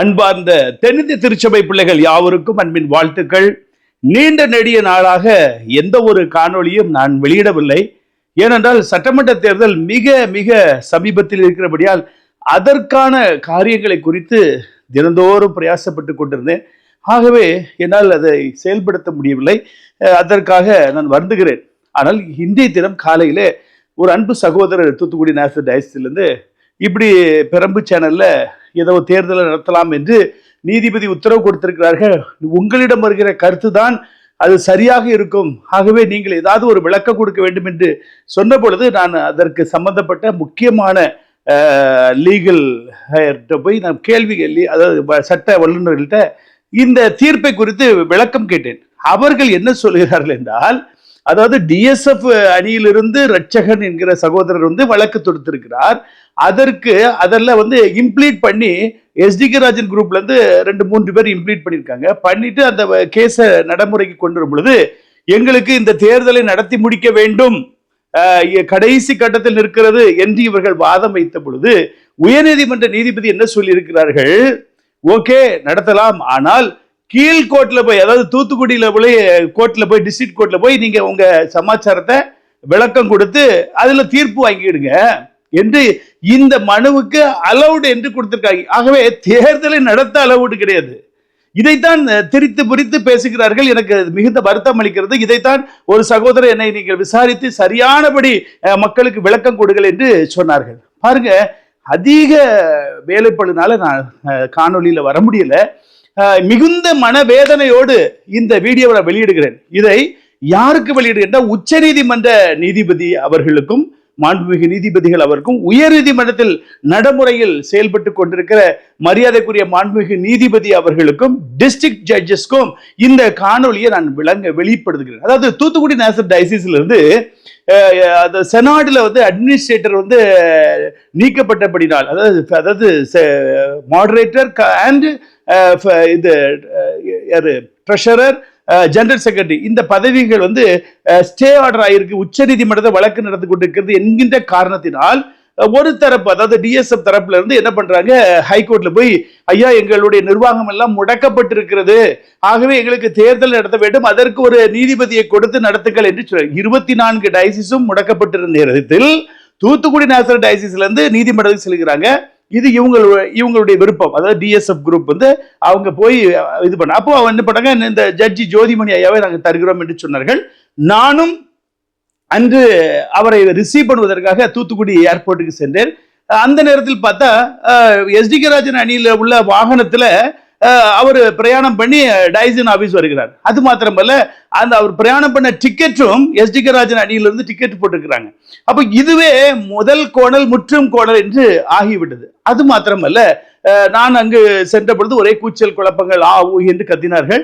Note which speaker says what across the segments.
Speaker 1: அன்பார்ந்த தென்னிந்திய திருச்சபை பிள்ளைகள் யாவருக்கும் அன்பின் வாழ்த்துக்கள். நீண்ட நெடிய நாளாக எந்த ஒரு காணொளியும் நான் வெளியிடவில்லை. ஏனென்றால் சட்டமன்ற தேர்தல் மிக மிக சமீபத்தில் இருக்கிறபடியால் அதற்கான காரியங்களை குறித்து தினந்தோறும் பிரயாசப்பட்டு கொண்டிருந்தேன். ஆகவே என்னால் அதை செயல்படுத்த முடியவில்லை. அதற்காக நான் வருந்துகிறேன். ஆனால் இந்திய தினம் காலையிலே ஒரு அன்பு சகோதரர் தூத்துக்குடி நேசர் டயஸ்டிலிருந்து இப்படி பெரம்பு சேனல்ல ஏதோ தேர்தலை நடத்தலாம் என்று நீதிபதி உத்தரவு கொடுத்திருக்கிறார்கள். உங்களிடம் வருகிற கருத்து தான் அது சரியாக இருக்கும். ஆகவே நீங்கள் ஏதாவது ஒரு விளக்கம் கொடுக்க வேண்டும் என்று சொன்ன பொழுது நான் அதற்கு சம்பந்தப்பட்ட முக்கியமான லீகல் போய் நான் கேள்வி கேள்வி அதாவது வ- சட்ட வல்லுநர்கள்ட்ட இந்த தீர்ப்பை குறித்து விளக்கம் கேட்டேன். அவர்கள் என்ன சொல்கிறார்கள் என்றால் அதாவது டிஎஸ்எஃப் அணியிலிருந்து ரட்சகன் என்கிற சகோதரர் வந்து வழக்கு தொடுத்திருக்கிறார். அதற்கு அதெல்லாம் வந்து இம்ப்ளீட் பண்ணி எஸ்டிகே ராஜன் குரூப்லேருந்து ரெண்டு மூன்று பேர் இம்ப்ளீட் பண்ணியிருக்காங்க. பண்ணிட்டு அந்த கேஸை நடைமுறைக்கு கொண்டு வரும் பொழுது எங்களுக்கு இந்த தேர்தலை நடத்தி முடிக்க வேண்டும். கடைசி கட்டத்தில் இருக்கிறது என்று இவர்கள் வாதம் வைத்த பொழுது உயர்நீதிமன்ற நீதிபதி என்ன சொல்லியிருக்கிறார்கள்? ஓகே நடத்தலாம். ஆனால் கீழ் கோர்ட்டில் போய் அதாவது தூத்துக்குடியில் போய் கோர்ட்டில் போய் டிஸ்ட்ரிக்ட் கோர்ட்டில் போய் நீங்கள் உங்கள் சமாச்சாரத்தை விளக்கம் கொடுத்து அதில் தீர்ப்பு வாங்கிடுங்க என்று இந்த மனுவுக்கு அலவுடு என்று கொடுத்திருக்காங்க. ஆகவே தேர்தலை நடத்த அலவுடு கிடையாது. இதைத்தான் திரித்து பிரித்து பேசுகிறார்கள். எனக்கு மிகுந்த வருத்தம் அளிக்கிறது. இதைத்தான் ஒரு சகோதரர் என்னை நீங்கள் விசாரித்து சரியானபடி மக்களுக்கு விளக்கம் கொடுங்கள் என்று சொன்னார்கள். பாருங்க அதிக வேலைப்பளுனால நான் காணொலியில் வர முடியல. மிகுந்த மனவேதனையோடு இந்த வீடியோவை வெளியிடுகிறேன். இதை யாருக்கு வெளியிடுகிறேன் உச்சநீதிமன்ற நீதிபதி அவர்களுக்கும் மாண்புமிகு நீதிபதிகள் அவருக்கும் உயர்நீதிமன்றத்தில் நடைமுறையில் செயல்பட்டு கொண்டிருக்கிற மரியாதைக்குரிய மாண்புமிகு நீதிபதி அவர்களுக்கும் டிஸ்ட்ரிக்ட் ஜட்ஜஸ்க்கும் இந்த காணொளியை நான் விளங்க வெளிப்படுத்துகிறேன். அதாவது தூத்துக்குடி நேசர் டைசிஸ்ல இருந்து அந்த செனாடில் வந்து அட்மினிஸ்ட்ரேட்டர் வந்து நீக்கப்பட்டபடினால் அதாவது அதாவது மாடரேட்டர் அண்ட் இது யாரு ட்ரெஷரர் ஜெனரல் செக்ரட்டரி இந்த பதவிகள் வந்து ஸ்டே ஆர்டர் ஆயிருக்கு. உச்சநீதிமன்றத்தை வழக்கு நடந்து கொண்டிருக்கிறது என்கின்ற காரணத்தினால் ஒரு தரப்பு அதாவது டிஎஸ்எஃப் தரப்புல இருந்து என்ன பண்றாங்க ஹைகோர்ட்ல போய் ஐயா எங்களுடைய நிர்வாகம் எல்லாம் முடக்கப்பட்டிருக்கிறது. ஆகவே எங்களுக்கு தேர்தல் நடத்த வேண்டும். அதற்கு ஒரு நீதிபதியை கொடுத்து நடத்துங்கள் என்று சொல்றாங்க இருபத்தி நான்கு டைசிஸும் முடக்கப்பட்டிருந்த நேரத்தில் தூத்துக்குடி நேஷனல் டயசிஸ்ல இருந்து நீதிமன்றத்துக்கு செல்கிறாங்க. இது இவங்களுடைய இவங்களுடைய விருப்பம். அதாவது டிஎஸ்எஃப் குரூப் வந்து அவங்க போய் இது பண்ண அப்போ அவங்க என்ன பண்ணாங்க இந்த ஜட்ஜி ஜோதிமணி ஐயாவை நாங்கள் தருகிறோம் என்று சொன்னார்கள். நானும் அன்று அவரை ரிசீவ் பண்ணுவதற்காக தூத்துக்குடி ஏர்போர்ட்டுக்கு சென்றேன். அந்த நேரத்தில் பார்த்தா எஸ்டிகே ராஜன் அணியில் உள்ள வாகனத்துல அவர் பிரயாணம் பண்ணி டைசன் ஆஃபீஸ் வருகிறார். அது மாத்திரமல்ல அந்த அவர் பிரயாணம் பண்ண டிக்கெட்டும் எஸ்டிகே ராஜன் அணியிலிருந்து டிக்கெட் போட்டிருக்கிறாங்க. அப்போ இதுவே முதல் கோணல் முற்றும் கோணல் என்று ஆகிவிட்டது. அது மாத்திரமல்ல நான் அங்கு சென்ற பொழுது ஒரே கூச்சல் குழப்பங்கள் ஆ ஊ என்று கத்தினார்கள்.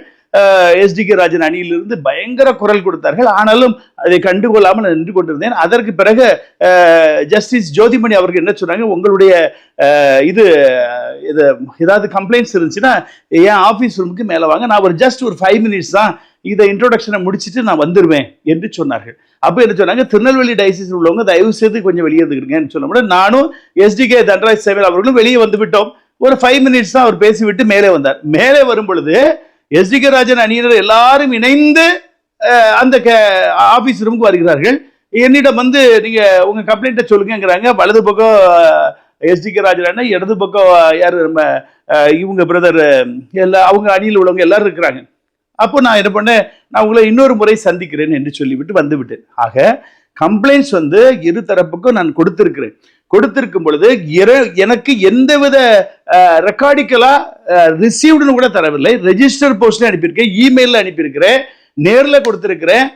Speaker 1: எஸ்டிகே ராஜன் அணியிலிருந்து பயங்கர குரல் கொடுத்தார்கள். ஆனாலும் அதை கண்டுகொள்ளாமல் நான் நின்று கொண்டிருந்தேன். அதற்கு பிறகு ஜஸ்டிஸ் ஜோதிமணி அவர்கள் என்ன சொன்னாங்க? உங்களுடைய இது இது ஏதாவது கம்ப்ளைண்ட்ஸ் இருந்துச்சுன்னா என் ஆஃபீஸ் ரூமுக்கு மேலே வாங்க? நான் ஒரு ஜஸ்ட் ஒரு ஃபைவ் மினிட்ஸ் தான் இதை இன்ட்ரோடக்ஷனை முடிச்சிட்டு நான் வந்துடுவேன் என்று சொன்னார்கள். அப்போ என்ன சொன்னாங்க? திருநெல்வேலி டைசிஸ் உள்ளவங்க தயவு செய்து கொஞ்சம் வெளியே வந்துக்கிறீங்கன்னு சொல்ல நானும் எஸ்டிகே தண்டராஜ் சேவல் அவர்களும் வெளியே வந்து விட்டோம். ஒரு ஃபைவ் மினிட்ஸ் தான் அவர் பேசிவிட்டு மேலே வந்தார். மேலே வரும் பொழுது எஸ்டிகே ராஜன் அணியினர் எல்லாரும் இணைந்து அந்த ஆபீஸ் ரூமுக்கு வருகிறார்கள். என்னிடம் வந்து நீங்க உங்க கம்ப்ளைண்ட்டை சொல்லுங்கங்கிறாங்க. வலது பக்கம் எஸ்டிகே ராஜன் அண்ணன் இடது பக்கம் யார் நம்ம இவங்க பிரதர் எல்லா அவங்க அணியில் உள்ளவங்க எல்லாரும் இருக்கிறாங்க. அப்போ நான் என்ன பண்ணேன்? நான் உங்களை இன்னொரு முறை சந்திக்கிறேன் என்று சொல்லிவிட்டு வந்துவிட்டேன். ஆக கம்ப்ளைண்ட்ஸ் வந்து இரு தரப்புக்கும் நான் கொடுத்துருக்குறேன். கொடுத்திருக்கும் பொழுது எனக்கு எந்தவித ரெக்கார்டிக்கலா ரிசீவ்டுன்னு கூட தரவில்லை. ரெஜிஸ்டர் போஸ்ட்ல அனுப்பியிருக்கேன். இமெயிலில் அனுப்பியிருக்கிறேன். நேரில் கொடுத்துருக்கிறேன்.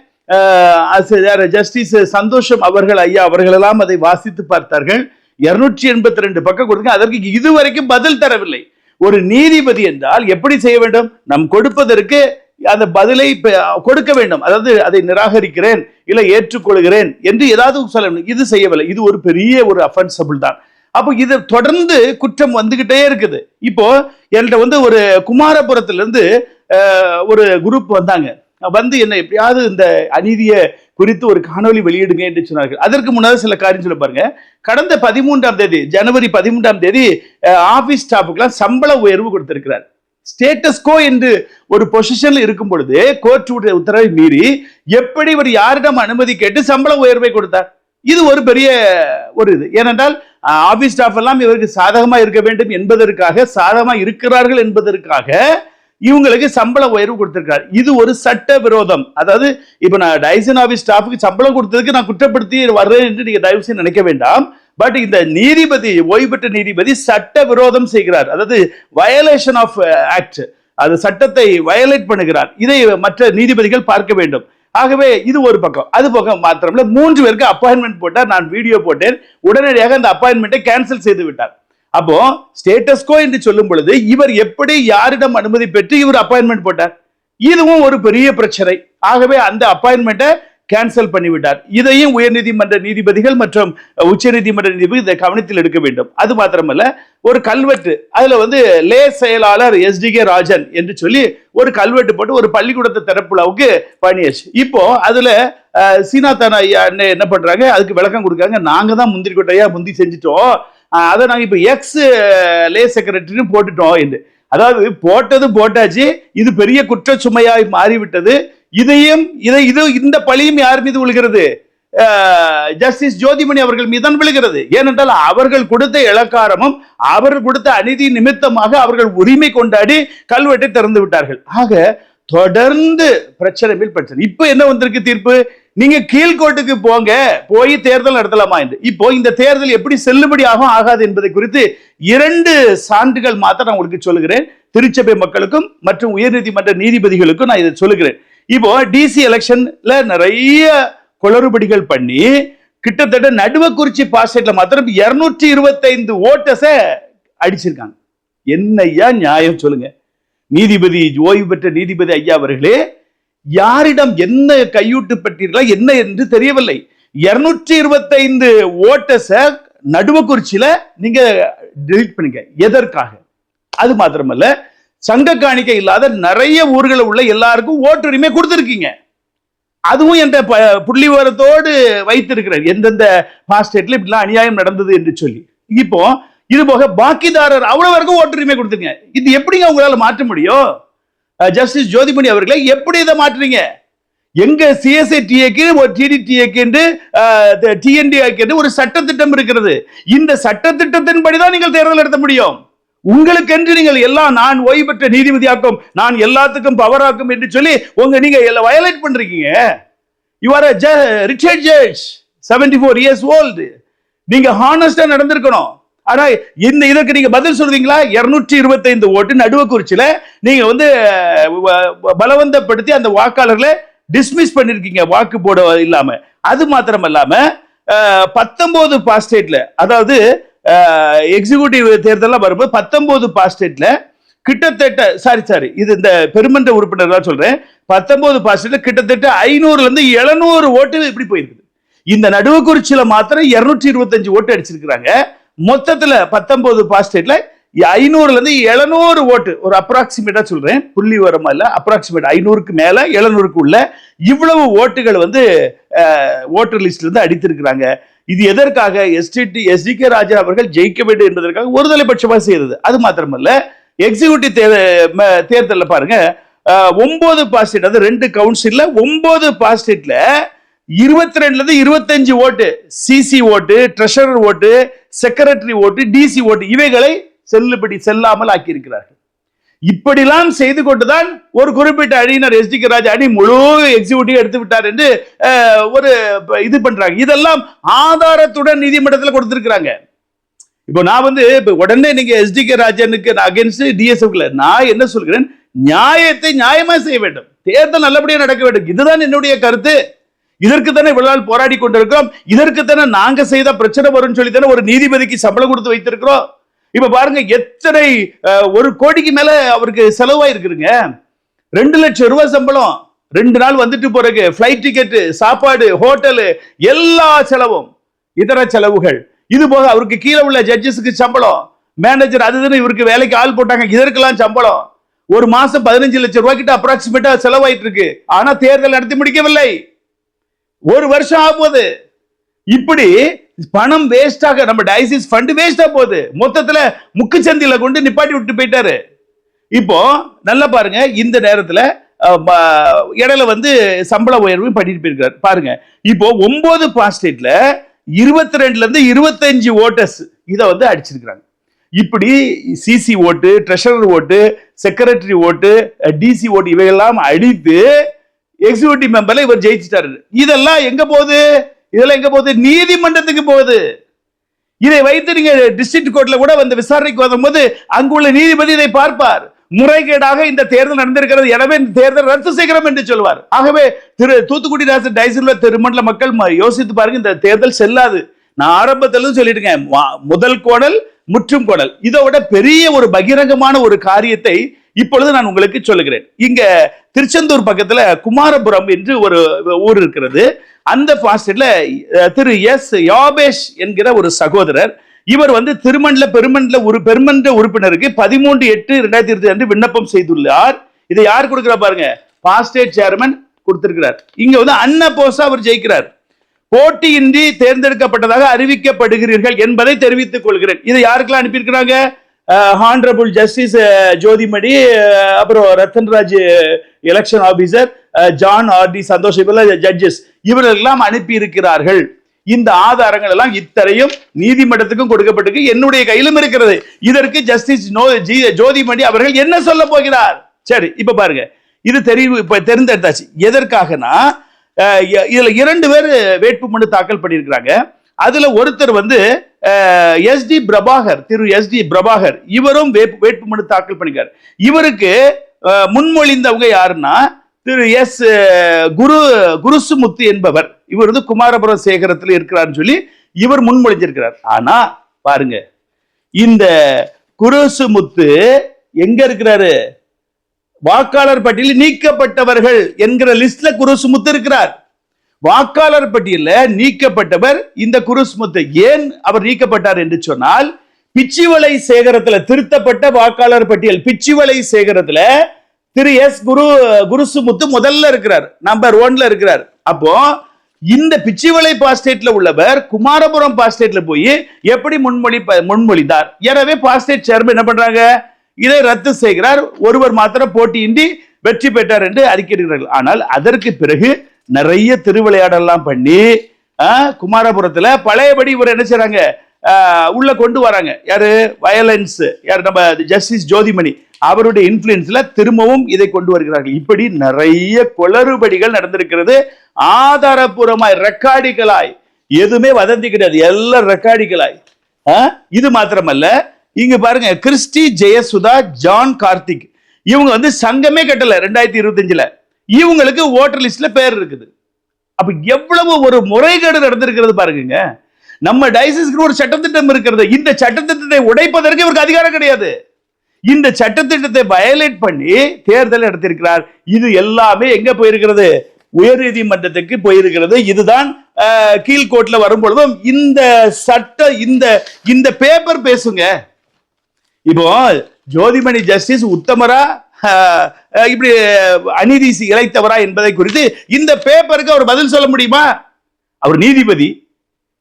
Speaker 1: ஜஸ்டிஸ் சந்தோஷம் அவர்கள் ஐயா அவர்களெல்லாம் அதை வாசித்து பார்த்தார்கள். இருநூற்றி எண்பத்தி ரெண்டு பக்கம் கொடுங்க அதற்கு இதுவரைக்கும் பதில் தரவில்லை. ஒரு நீதிபதி என்றால் எப்படி செய்ய வேண்டும்? நம் கொடுப்பதற்கு அந்த பதிலை கொடுக்க வேண்டும். அதாவது அதை நிராகரிக்கிறேன் இல்லை ஏற்றுக்கொள்கிறேன் என்று ஏதாவது சொல்ல வேண்டும் இது செய்யவில்லை. இது ஒரு பெரிய ஒரு அஃபென்சபிள் தான். அப்போ இது தொடர்ந்து குற்றம் வந்துகிட்டே இருக்குது. இப்போ என்கிட்ட வந்து ஒரு குமாரபுரத்துலேருந்து ஒரு குரூப் வந்தாங்க. வந்து என்ன எப்படியாவது இந்த அநீதியை குறித்து ஒரு காணொளி வெளியிடுங்க என்று சொன்னார்கள். அதற்கு முன்னாடி சில காரியம் சொல்ல பாருங்க. கடந்த பதிமூன்றாம் தேதி ஜனவரி பதிமூன்றாம் தேதி ஆபீஸ் ஸ்டாஃபுக்கெல்லாம் சம்பள உயர்வு கொடுத்திருக்கிறார். ஸ்டேட்டஸ் கோ என்று ஒரு பொசிஷன்ல இருக்கும் பொழுது கோர்ட் உத்தரவை மீறி எப்படி இவர் யாரிடம் அனுமதி கேட்டு சம்பள உயர்வை கொடுத்தார்? இது ஒரு பெரிய ஒரு இது. ஏனென்றால் ஆபீஸ் ஸ்டாஃப் எல்லாம் இவருக்கு சாதகமா இருக்க வேண்டும் என்பதற்காக சாதகமா இருக்கிறார்கள் என்பதற்காக இவங்களுக்கு சம்பள உயர்வு கொடுத்திருக்காரு இது ஒரு சட்ட விரோதம். அதாவது இப்ப நான் டைசன் ஆபீஸ் ஸ்டாஃபுக்கு சம்பளம் கொடுத்ததுக்கு நான் குற்றப்படுத்தி வர்றேன் என்று நீங்க தயவு செய்து நினைக்க வேண்டாம். பட் இந்த நீதிபதி ஓய்வு பெற்ற நீதிபதி சட்ட விரோதம் செய்கிறார். அதாவது வயலேஷன் ஆஃப் ஆக்ட் அது சட்டத்தை வயலேட் பண்ணுகிறார். இதை மற்ற நீதிபதிகள் பார்க்க வேண்டும். ஆகவே இது ஒரு பக்கம். அது பக்கம் மாத்திரமல்ல மூன்று பேருக்கு அப்பாயின்மெண்ட் போட்டார். நான் வீடியோ போட்டேன். உடனடியாக அந்த அப்பாயின்மெண்ட்டை கேன்சல் செய்து விட்டார். அப்போ ஸ்டேட்டஸ்கோ என்று சொல்லும் பொழுது இவர் எப்படி யாரிடம் அனுமதி பெற்று இவர் அப்பாயின்மெண்ட் போட்டார்? இதுவும் ஒரு பெரிய பிரச்சனை. ஆகவே அந்த அப்பாயின்மெண்ட்டை கேன்சல் பண்ணிவிட்டார். இதையும் உயர்நீதிமன்ற நீதிபதிகள் மற்றும் உச்சநீதிமன்ற நீதிபதி இதை கவனத்தில் எடுக்க வேண்டும். அது மாத்திரமல்ல ஒரு கல்வெட்டு அதுல வந்து லே செயலாளர் எஸ் டி கே ராஜன் என்று சொல்லி ஒரு கல்வெட்டு போட்டு ஒரு பள்ளிக்கூடத்தை திறப்புலாவுக்கு பணியாச்சு. இப்போ அதுல சீனா சீனாத்தன் ஐயா என்ன- என்ன பண்றாங்க? அதுக்கு விளக்கம் கொடுக்காங்க. நாங்க தான் முந்திரி கொட்டையா முந்தி செஞ்சுட்டோம். அதை நாங்க இப்ப எக்ஸ் லே செக்ரட்டரின்னு போட்டுட்டோம் என்று. அதாவது போட்டது போட்டாச்சு. இது பெரிய குற்றச்சுமையாய் மாறிவிட்டது. இதையும் இதை இது இந்த பழியும் யார் மீது விழுகிறது? ஜஸ்டிஸ் ஜோதிமணி அவர்கள் மீதான் விழுகிறது. ஏனென்றால் அவர்கள் கொடுத்த இலக்காரமும் அவர்கள் கொடுத்த அநீதி நிமித்தமாக அவர்கள் உரிமை கொண்டாடி கல்வெட்டை திறந்து விட்டார்கள். ஆக தொடர்ந்து பிரச்சனை மேல் பிரச்சனை இப்போ என்ன வந்திருக்கு தீர்ப்பு? நீங்க கீழ்கோட்டுக்கு போங்க போய் தேர்தல் நடத்தலாமா என்று. இப்போ இந்த தேர்தல் எப்படி செல்லுபடி ஆகும் ஆகாது என்பதை குறித்து இரண்டு சான்றுகள் மாத்திரம் நான் உங்களுக்கு சொல்லுகிறேன். திருச்சபை மக்களுக்கும் மற்றும் உயர்நீதிமன்ற நீதிபதிகளுக்கும் நான் இதை சொல்லுகிறேன். இப்போ டிசி எலெக்ஷன்ல நிறைய குளறுபடிகள் பண்ணி கிட்டத்தட்ட நடுவக்குறிச்சி பாஸ்டேட்ல மாத்திரம் இருநூற்றி இருபத்தைந்து ஓட்டஸ அடிச்சிருக்காங்க. என்னையா நியாயம் சொல்லுங்க. நீதிபதி ஓய்வு பெற்ற நீதிபதி ஐயா அவர்களே யாரிடம் என்ன கையூட்டு பெற்றீர்களா என்ன என்று தெரியவில்லை. இருநூற்றி இருபத்தைந்து ஓட்டஸ நடுவக்குறிச்சியில நீங்க டெலிட் பண்ணுங்க எதற்காக? அது மாத்திரமல்ல சங்க காணிக்கை இல்லாத நிறைய ஊர்களில் உள்ள எல்லாருக்கும் ஓட்டுரிமை கொடுத்துருக்கீங்க. அதுவும் என்ற ப- புள்ளி விவரத்தோடு வைத்திருக்கிறார். எந்தெந்த மாஸ்டேட்ல இப்படிலாம் அநியாயம் நடந்தது என்று சொல்லி. இப்போ இது போக பாக்கிதாரர் அவ்வளவு வரைக்கும் ஓட்டுரிமை கொடுத்துருங்க இது எப்படிங்க உங்களால மாற்ற முடியும்? ஜஸ்டிஸ் ஜோதிமணி அவர்களை எப்படி இதை மாற்றுறீங்க? எங்க சிஎஸ்ஐ டிஏக்கு ஒரு டிடிடிஏக்கு என்று டிஎன்டிஏக்கு என்று ஒரு சட்டத்திட்டம் இருக்கிறது. இந்த சட்டத்திட்டத்தின்படி தான் நீங்கள் தேர்தல் நடத்த முடியும். உங்களுக்கென்று நீங்கள் எல்லாம் நான் ஓய்வு பெற்ற நீதிபதியாக்கும் நான் எல்லாத்துக்கும் பவராக்கும் என்று சொல்லி உங்க நீங்க எல்லாம் வயலேட் பண்றீங்க. You are Richard judge seventy four years old நீங்க ஹானஸ்டா நடந்திருக்கணும். ஆனா இந்த இதற்கு நீங்க பதில் சொல்றீங்களா? இருநூற்றி இருபத்தைந்து ஓட்டு நடுவக்குறிச்சியில நீங்க வந்து பலவந்தப்படுத்தி அந்த வாக்காளர்களை டிஸ்மிஸ் பண்ணிருக்கீங்க வாக்கு போட இல்லாம. அது மாத்திரம் இல்லாம பத்தொன்பது பாஸ்டேட்ல அதாவது எக்ஸிகூட்டிவ் தேர்தலாம் வரும்போது பத்தொன்பது பாஸ்டேட்ல கிட்டத்தட்ட சாரி சாரி இது இந்த பெருமன்ற உறுப்பினர் தான் சொல்றேன். பத்தொன்பது பாஸ்டேட்ல கிட்டத்தட்ட ஐநூறுல இருந்து எழுநூறு ஓட்டு இப்படி போயிருக்குது. இந்த நடுவக்குறிச்சியில மாத்திரம் இருநூற்றி இருபத்தஞ்சு ஓட்டு அடிச்சிருக்கிறாங்க. மொத்தத்துல பத்தொன்பது பாஸ்டேட்ல ஐநூறுல இருந்து எழுநூறு ஓட்டு ஒரு அப்ராக்சிமேட்டா சொல்றேன். புள்ளி வரமா இல்ல அப்ராக்சிமேட் ஐநூறுக்கு மேல எழுநூறுக்கு உள்ள இவ்வளவு ஓட்டுகள் வந்து ஓட்டர் லிஸ்ட்ல இருந்து அடித்திருக்கிறாங்க. இது எதற்காக? எஸ்டிடி எஸ்டி ராஜா அவர்கள் ஜெயிக்க வேண்டும் என்பதற்காக ஒருதலை பட்சமாக செய்தது. அது மாத்திரமல்ல எக்ஸிகூட்டிவ் தேர்தலில் பாருங்க ஒன்பது பாஸ்டேட் அது ரெண்டு கவுன்சிலில் ஒன்பது பாஸ்டேட்ல இருபத்தி ரெண்டுலேருந்து இருபத்தஞ்சு ஓட்டு சிசி ஓட்டு ட்ரெஷரர் ஓட்டு செக்ரட்டரி ஓட்டு டிசி ஓட்டு இவைகளை செல்லுபடி செல்லாமல் ஆக்கியிருக்கிறார்கள். இப்படிலாம் செய்து கொண்டுதான் ஒரு குறிப்பிட்ட அணியினர் எஸ் டி ராஜா அணி முழு எக்ஸிக்யூட்டிவ் எடுத்து விட்டார் என்று ஒரு இது பண்றாங்க. இதெல்லாம் ஆதாரத்துடன் நீதிமன்றத்தில் கொடுத்திருக்கிறாங்க. இப்போ நான் வந்து இப்போ உடனே நீங்க எஸ் டி கே ராஜனுக்கு அகேன்ஸ்ட் டிஎஸ்எஃப்ல நான் என்ன சொல்கிறேன்? நியாயத்தை நியாயமா செய்ய வேண்டும். தேர்தல் நல்லபடியா நடக்க வேண்டும். இதுதான் என்னுடைய கருத்து. இதற்கு தானே இவ்வளவு நாள் போராடி கொண்டிருக்கிறோம். இதற்கு தானே நாங்க செய்த பிரச்சனை வரும்னு சொல்லி தானே ஒரு நீதிபதிக்கு சம்பளம் கொடுத்து வைத்திருக்கிறோம். இப்ப பாருங்க எத்தனை ஒரு கோடிக்கு மேல அவருக்கு செலவாயிருக்குதுங்க. ரெண்டு லட்சம் ரூபாய் சம்பளம். ரெண்டு நாள் வந்துட்டு போறதுக்கு ஃபிளைட் டிக்கெட்டு சாப்பாடு ஹோட்டலு எல்லா செலவும் இதர செலவுகள். இது போக அவருக்கு கீழே உள்ள ஜட்ஜஸுக்கு சம்பளம். மேனேஜர் அதுதானே இவருக்கு வேலைக்கு ஆள் போட்டாங்க இதற்கெல்லாம் சம்பளம். ஒரு மாசம் பதினஞ்சு லட்சம் ரூபாய் கிட்ட அப்ராக்சிமேட்டா செலவாயிட்டு இருக்கு. ஆனா தேர்தல் நடத்தி முடிக்கவில்லை. ஒரு வருஷம் ஆகும் போது இப்படி பணம் வேஸ்டாக நம்ம டயசிஸ் ஃபண்ட் வேஸ்டா போகுது. மொத்தத்துல முக்குச்சந்தில கொண்டு நிப்பாட்டி விட்டு போயிட்டாரு. இப்போ நல்லா பாருங்க இந்த நேரத்துல இடையில வந்து சம்பள உயர்வு பண்ணிட்டு போயிருக்காரு. பாருங்க இப்போ ஒன்பது பாஸ்டேட்ல இருபத்தி ரெண்டுல இருந்து இருபத்தஞ்சு ஓட்டர்ஸ் இதை வந்து அடிச்சிருக்கிறாங்க. இப்படி சிசி ஓட்டு ட்ரெஷரர் ஓட்டு செக்ரட்டரி ஓட்டு டிசி ஓட்டு இவையெல்லாம் அடித்து எக்ஸிகியூட்டிவ் மெம்பர்ல இவர் ஜெயிச்சிட்டாரு. இதெல்லாம் எங்க போகுது? இதெல்லாம் எங்க போகுது? நீதிமன்றத்துக்கு போகுது. இதை வைத்து நீங்க டிஸ்ட்ரிக்ட் கோர்ட்ல கூட வந்து விசாரணைக்கு வரும்போது அங்குள்ள நீதிபதி இதை பார்ப்பார். முறைகேடாக இந்த தேர்தல் நடந்திருக்கிறது. எனவே இந்த தேர்தல் ரத்து செய்கிறோம் என்று சொல்வார். ஆகவே திரு தூத்துக்குடி ராச டைசில் திருமண்டல மக்கள் யோசித்து பாருங்க இந்த தேர்தல் செல்லாது. நான் ஆரம்பத்திலும் சொல்லிட்டுங்க முதல் கோடல் முற்றும் கோடல் இதோட பெரிய ஒரு பகிரங்கமான ஒரு காரியத்தை இப்பொழுது நான் உங்களுக்கு சொல்லுகிறேன். இங்க திருச்செந்தூர் பக்கத்துல குமாரபுரம் என்று ஒரு ஊர் இருக்கிறது. அந்த பாஸ்டர்ல திரு எஸ். யாபேஷ் என்கிற ஒரு சகோதரர். இவர் வந்து திருமண்ல பெருமண்ல ஒரு பெருமன்ற உறுப்பினருக்கு பதிமூன்று எட்டு ரெண்டாயிரத்தி இருபத்தி அன்று விண்ணப்பம் செய்துள்ளார். இதை யார் கொடுக்குறா பாருங்க? பாஸ்டேட் சேர்மன் கொடுத்திருக்கிறார். இங்க வந்து அன்ன போஸா அவர் ஜெயிக்கிறார். போட்டியின்றி தேர்ந்தெடுக்கப்பட்டதாக அறிவிக்கப்படுகிறீர்கள் என்பதை தெரிவித்துக் கொள்கிறேன். இதை யாருக்கெல்லாம் அனுப்பியிருக்கிறாங்க? ஹானரபிள் ஜஸ்டிஸ் ஜோதிமணி அப்புறம் Rathanraj election officer John R T Santhosh judges இவரெல்லாம் அனுப்பி இருக்கிறார்கள் இந்த ஆதாரங்கள் எல்லாம் இத்தனையும் நீதிமன்றத்துக்கும் கொடுக்கப்பட்டிருக்கு. என்னுடைய கையிலும் இருக்கிறது. இதற்கு ஜஸ்டிஸ் நோ ஜி ஜோதிமணி அவர்கள் என்ன சொல்ல போகிறார்? சரி இப்ப பாருங்க. இது தெரிவு இப்ப தெரிந்தெடுத்தாச்சு. எதற்காகனா இதுல இரண்டு பேர் வேட்புமனு தாக்கல் பண்ணியிருக்கிறாங்க. அதுல ஒருத்தர் வந்து S T Prabhakar Thiru S T Prabhakar இவரும் வேட்பு வேட்புமனு தாக்கல் பண்ணிக்கார். இவருக்கு முன்மொழிந்தவங்க யாருன்னா திரு எஸ் குரு குருசுமுத்து என்பவர். இவர் வந்து குமாரபுரம் சேகரத்தில் இருக்கிறார்னு சொல்லி இவர் முன்மொழிஞ்சிருக்கிறார். ஆனா பாருங்க இந்த குருசுமுத்து எங்க இருக்கிறாரு? வாக்காளர் பட்டியலில் நீக்கப்பட்டவர்கள் என்கிற லிஸ்ட்ல குருசுமுத்து இருக்கிறார். வாக்காளர் பட்டியலில் நீக்கப்பட்டவர் இந்த குருஸ்முத்து ஏன் அவர் நீக்கப்பட்டார் என்று சொன்னால் பிச்சிவளை சேகரத்துல திருத்தப்பட்ட வாக்காளர் பட்டியல் பிச்சிவளை சேகரத்துல திரு எஸ் குரு குருசுமுத்து முதல்ல இருக்கிறார் நம்பர் ஒன்ல இருக்கிறார். அப்போ இந்த பிச்சிவளை பாஸ்டேட்ல உள்ளவர் குமாரபுரம் பாஸ்டேட்ல போய் எப்படி முன்மொழி முன்மொழிந்தார்? எனவே பாஸ்டேட் சேர்மன் என்ன பண்றாங்க? இதை ரத்து செய்கிறார். ஒருவர் மாத்திரம் போட்டியின்றி வெற்றி பெற்றார் என்று அறிக்கையிடுகிறார்கள். ஆனால் அதற்கு பிறகு நிறைய திருவிளையாடலாம் பண்ணி ஆ, குமாரபுரத்துல பழையபடி இவர் என்ன செய்கிறாங்க உள்ள கொண்டு வராங்க. யாரு? வயலன்ஸ். யார்? நம்ம ஜஸ்டிஸ் ஜோதிமணி. அவருடைய இன்ஃபுளுன்ஸ்ல திரும்பவும் இதை கொண்டு வருகிறார்கள். இப்படி நிறைய குளறுபடிகள் நடந்திருக்கிறது. ஆதாரபூர்வமாய் ரெக்கார்டிகளாய் எதுவுமே வதந்தி கிடையாது. எல்லாம் ரெக்கார்டிகளாய் ஆ? இது மாத்திரமல்ல. இங்க பாருங்க கிறிஸ்டி ஜெயசுதா ஜான் கார்த்திக். இவங்க வந்து சங்கமே கட்டல ரெண்டாயிரத்தி இருபத்தஞ்சுல. இவங்களுக்கு ஓட்டர் லிஸ்ட்ல பேர் இருக்குது. அப்ப எவ்வளவு ஒரு முறைகேடு நடந்திருக்கிறது பாருங்க நம்ம டைசிஸ்க்கு ஒரு சட்டத்திட்டம் இருக்கிறது. இந்த சட்டத்திட்டத்தை உடைப்பதற்கு இவருக்கு அதிகாரம் கிடையாது. இந்த சட்டத்திட்டத்தை வயலேட் பண்ணி தேர்தல் நடத்தியிருக்கிறார். இது எல்லாமே எங்க போயிருக்கிறது? உயர்நீதிமன்றத்துக்கு போயிருக்கிறது. இதுதான் கீழ்கோட்ல வரும்பொழுதும் வரும் பொழுதும் இந்த சட்ட இந்த இந்த பேப்பர் பேசுங்க. இப்போ ஜோதிமணி ஜஸ்டிஸ் உத்தமரா இப்படி அநீதி இழைத்தவரா என்பதை குறித்து இந்த பேப்பருக்கு அவர் பதில் சொல்ல முடியுமா? அவர் நீதிபதி.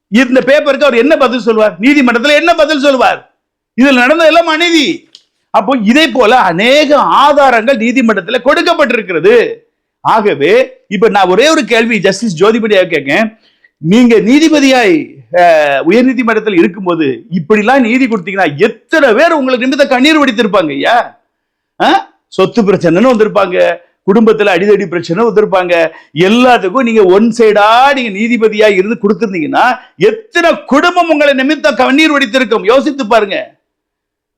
Speaker 1: இந்த பேப்பருக்கு அவர் என்ன பதில் சொல்வார்? நீதிமன்றத்தில் என்ன பதில் சொல்வார்? இதில் நடந்ததெல்லாம் அநீதி. அப்போ இதே போல அநேக ஆதாரங்கள் நீதிமன்றத்தில் கொடுக்கப்பட்டிருக்கிறது. ஆகவே இப்ப நான் ஒரே ஒரு கேள்வி ஜஸ்டிஸ் ஜோதிபதியாக கேட்கேன். நீங்க நீதிபதியாய் உயர் உயர்நீதிமன்றத்தில் இருக்கும்போது இப்படிலாம் நீதி கொடுத்தீங்கன்னா எத்தனை பேர் உங்களுக்கு நிமித்த கண்ணீர் வடித்திருப்பாங்க ஐயா? ஆ? சொத்து பிரச்சனைன்னு வந்திருப்பாங்க. குடும்பத்தில் அடிதடி பிரச்சனை வந்திருப்பாங்க. எல்லாத்துக்கும் நீங்க ஒன் சைடா நீங்க நீதிபதியா இருந்து கொடுத்துருந்தீங்கன்னா எத்தனை குடும்பம் உங்களை நிமித்தம் கண்ணீர் வடித்திருக்கும்? யோசித்து பாருங்க.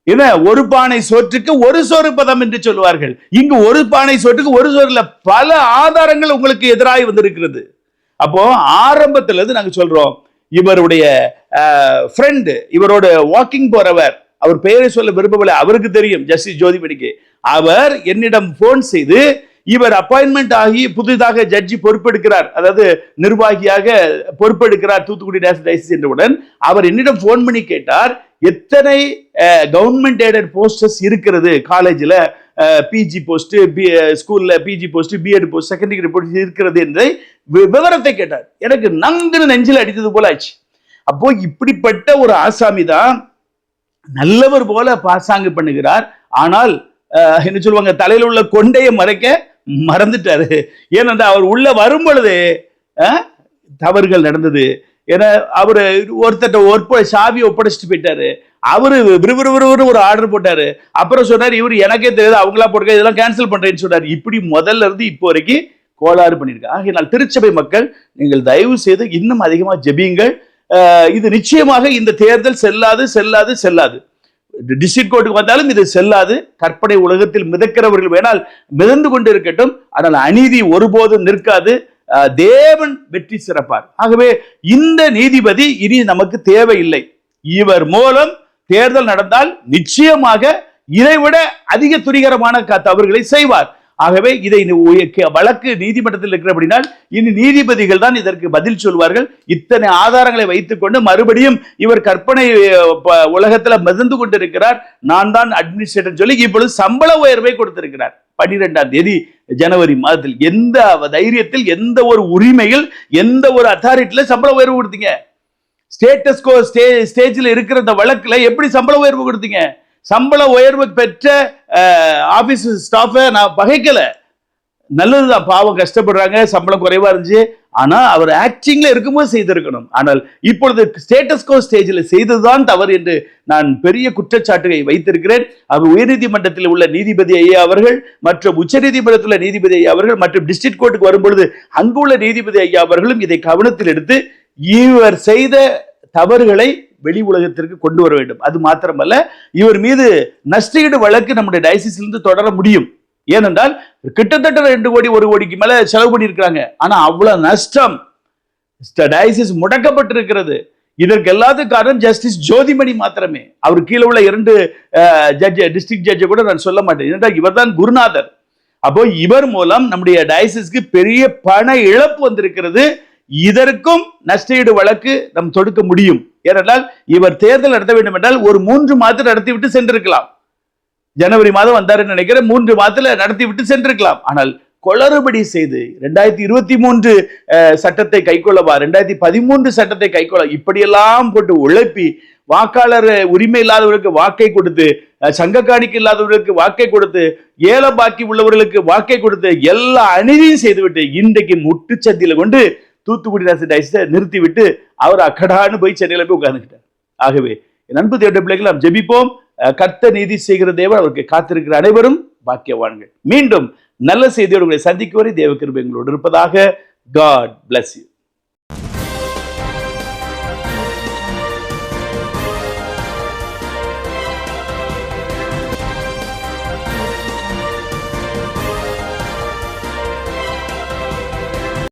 Speaker 1: என்ன? ஒரு பானை சோற்றுக்கு ஒரு சோறு பதம் என்று சொல்வார்கள் இங்கு ஒரு பானை சோற்றுக்கு ஒரு சோறுல பல ஆதாரங்கள் உங்களுக்கு எதிராக வந்திருக்கிறது. அப்போ ஆரம்பத்துல இருந்து நாங்க சொல்றோம் இவருடைய ஃப்ரெண்டு இவரோட வாக்கிங் போறவர் அவர் பெயரை சொல்ல விரும்பவில்லை அவருக்கு தெரியும் ஜஸ்டிஸ் ஜோதிமணிக்கு அவர் என்னிடம் போன் செய்து இவர் அப்பாயின்மெண்ட் ஆகி புதிதாக ஜட்ஜி பொறுப்பெடுக்கிறார். அதாவது நிர்வாகியாக பொறுப்பெடுக்கிறார் தூத்துக்குடி நேஷனல் டைசிஸ் என்றவுடன் அவர் என்னிடம் ஃபோன் பண்ணி கேட்டார் எத்தனை கவர்மெண்ட் எய்டட் போஸ்டர்ஸ் இருக்கிறது? காலேஜில் பிஜி போஸ்ட் பி ஸ்கூல்ல PG post BEd post second degree post இருக்கிறது என்ற வி- விவரத்தை கேட்டார். எனக்கு நங்குன்னு நெஞ்சில் அடித்தது போல ஆச்சு. அப்போ இப்படிப்பட்ட ஒரு ஆசாமி தான் நல்லவர் போல பாசாங்கு பண்ணுகிறார். ஆனால் என்ன சொல்லுவாங்க தலையில் உள்ள கொண்டையை மறைக்க மறந்துட்டாரு. ஏனென்றால் அவர் உள்ள வரும் பொழுது தவறுகள் நடந்தது. ஏன்னா அவர் ஒருத்தட்ட ஒற்ப சாவி ஒப்படைச்சிட்டு போயிட்டாரு. அவரு விறுவிறுவிறுன்னு ஒரு ஆர்டர் போட்டாரு. அப்புறம் சொன்னார் இவர் எனக்கே தெரியாது அவங்களா போட்டுக்க இதெல்லாம் கேன்சல் பண்றேன்னு சொன்னார். இப்படி முதல்ல இருந்து இப்போ வரைக்கும் கோளாறு பண்ணியிருக்காங்க ஆகையினால் திருச்சபை மக்கள் நீங்கள் தயவு செய்து இன்னும் அதிகமாக ஜெபியுங்கள். இது நிச்சயமாக இந்த தேர்தல் செல்லாது செல்லாது செல்லாது. டிஸ்ட்ரிக்ட் கோர்ட்டுக்கு வந்தாலும் இது செல்லாது. கற்பனை உலகத்தில் மிதக்கிறவர்கள் வேணால் மிதந்து கொண்டு இருக்கட்டும் ஆனால் அநீதி ஒருபோதும் நிற்காது. தேவன் வெற்றி சிறப்பார். ஆகவே இந்த நீதிபதி இனி நமக்கு தேவையில்லை. இவர் மூலம் தேர்தல் நடந்தால் நிச்சயமாக இதைவிட அதிக துரிகரமான தவறுகளை செய்வார். ஆகவே இதை வழக்கு நீதிமன்றத்தில் இருக்கிறபடினால் இனி நீதிபதிகள் தான் இதற்கு பதில் சொல்வார்கள். இத்தனை ஆதாரங்களை வைத்துக்கொண்டு மறுபடியும் இவர் கற்பனை அஹ், உலகத்துல மிதந்து கொண்டிருக்கிறார். நான் தான் அட்மினிஸ்ட்ரேட்டர் சொல்லி இப்பொழுது சம்பள உயர்வை கொடுத்திருக்கிறார். பன்னிரெண்டாம் தேதி ஜனவரி மாதத்தில். எந்த தைரியத்தில் எந்த ஒரு உரிமையில் எந்த ஒரு அத்தாரிட்டியில சம்பள உயர்வு கொடுத்தீங்க? ஸ்டேட்டஸ்கோ ஸ்டே ஸ்டேஜில் இருக்கிற இந்த வழக்கில் எப்படி சம்பள உயர்வு கொடுத்தீங்க? சம்பள உயர்வு பெற்ற ஆபீஸ் ஸ்டாஃபை நான் பகைக்கல நல்லதுதான் பாவம் கஷ்டப்படுறாங்க சம்பளம் குறைவாக இருந்துச்சு. ஆனால் அவர் ஆக்டிங்கில் இருக்கும்போது செய்திருக்கணும். ஆனால் இப்பொழுது ஸ்டேட்டஸ்கோ ஸ்டேஜில் செய்ததுதான் தவறு என்று நான் பெரிய குற்றச்சாட்டுகளை வைத்திருக்கிறேன். அவர் உயர்நீதிமன்றத்தில் உள்ள நீதிபதி ஐயா அவர்கள் மற்றும் உச்சநீதிமன்றத்தில் உள்ள நீதிபதி ஐயா அவர்கள் மற்றும் டிஸ்ட்ரிக்ட் கோர்ட்டுக்கு வரும்பொழுது அங்குள்ள நீதிபதி ஐயா அவர்களும் இதை கவனத்தில் எடுத்து இவர் செய்த தவறுகளை வெளி உலகத்திற்கு கொண்டு வர வேண்டும். அது மாத்திரமல்ல இவர் மீது நஷ்டஈடு வழக்கு நம்முடைய டயசிஸிலிருந்து தொடர முடியும். ஏனென்றால் கிட்டத்தட்ட ரெண்டு கோடி ஒரு கோடிக்கு மேல செலவு பண்ணியிருக்கிறாங்க. ஆனா அவ்வளவு நஷ்டம். டயசிஸ் முடக்கப்பட்டிருக்கிறது. இதற்கு எல்லாத்துக்கும் காரணம் ஜஸ்டிஸ் ஜோதிமணி மாத்திரமே. அவர் கீழே உள்ள இரண்டு ஜட்ஜ் டிஸ்ட்ரிக்ட் ஜட்ஜை கூட நான் சொல்ல மாட்டேன். ஏனென்றால் இவர்தான் குருநாதர். அப்போ இவர் மூலம் நம்முடைய டயசிஸ்க்கு பெரிய பண இழப்பு வந்திருக்கிறது. இதற்கும் நஷ்டஈடு வழக்கு நம் தொடுக்க முடியும். ஏனென்றால் இவர் தேர்தல் நடத்த வேண்டும் என்றால் ஒரு மூன்று மாதத்தில் நடத்திவிட்டு சென்றிருக்கலாம். ஜனவரி மாதம் வந்தாருன்னு நினைக்கிறேன் மூன்று மாதத்துல நடத்திவிட்டு சென்றிருக்கலாம். ஆனால் கொளறுபடி செய்து ரெண்டாயிரத்தி இருபத்தி மூன்று அஹ், சட்டத்தை கைக்கொள்ளவா ரெண்டாயிரத்தி பதிமூன்று சட்டத்தை கைக்கொள்ள இப்படியெல்லாம் போட்டு உழைப்பி வாக்காளர் உரிமை இல்லாதவர்களுக்கு வாக்கை கொடுத்து அஹ், சங்க காணிக்கை இல்லாதவர்களுக்கு வாக்கை கொடுத்து ஏல பாக்கி உள்ளவர்களுக்கு வாக்கை கொடுத்து எல்லா அநீதியும் செய்துவிட்டு இன்றைக்கு முட்டுச்சந்தியில கொண்டு தூத்துக்குடி ராசி டைஸை நிறுத்திவிட்டு அவர் அக்கடான்னு போய் சென்னையில் போய் உட்கார்ந்துக்கிட்டார். ஆகவே நண்பு அன்பு பிள்ளைகள் நாம் ஜெபிப்போம். கர்த்த நீதி செய்கிற தேவன் அவருக்கு காத்திருக்கிற அனைவரும் பாக்கியவான்கள். மீண்டும் நல்ல செய்தியோடு உங்களை சந்திக்கும் வரை தேவ கிருபை எங்களோடு இருப்பதாக காட் பிளஸ் யூ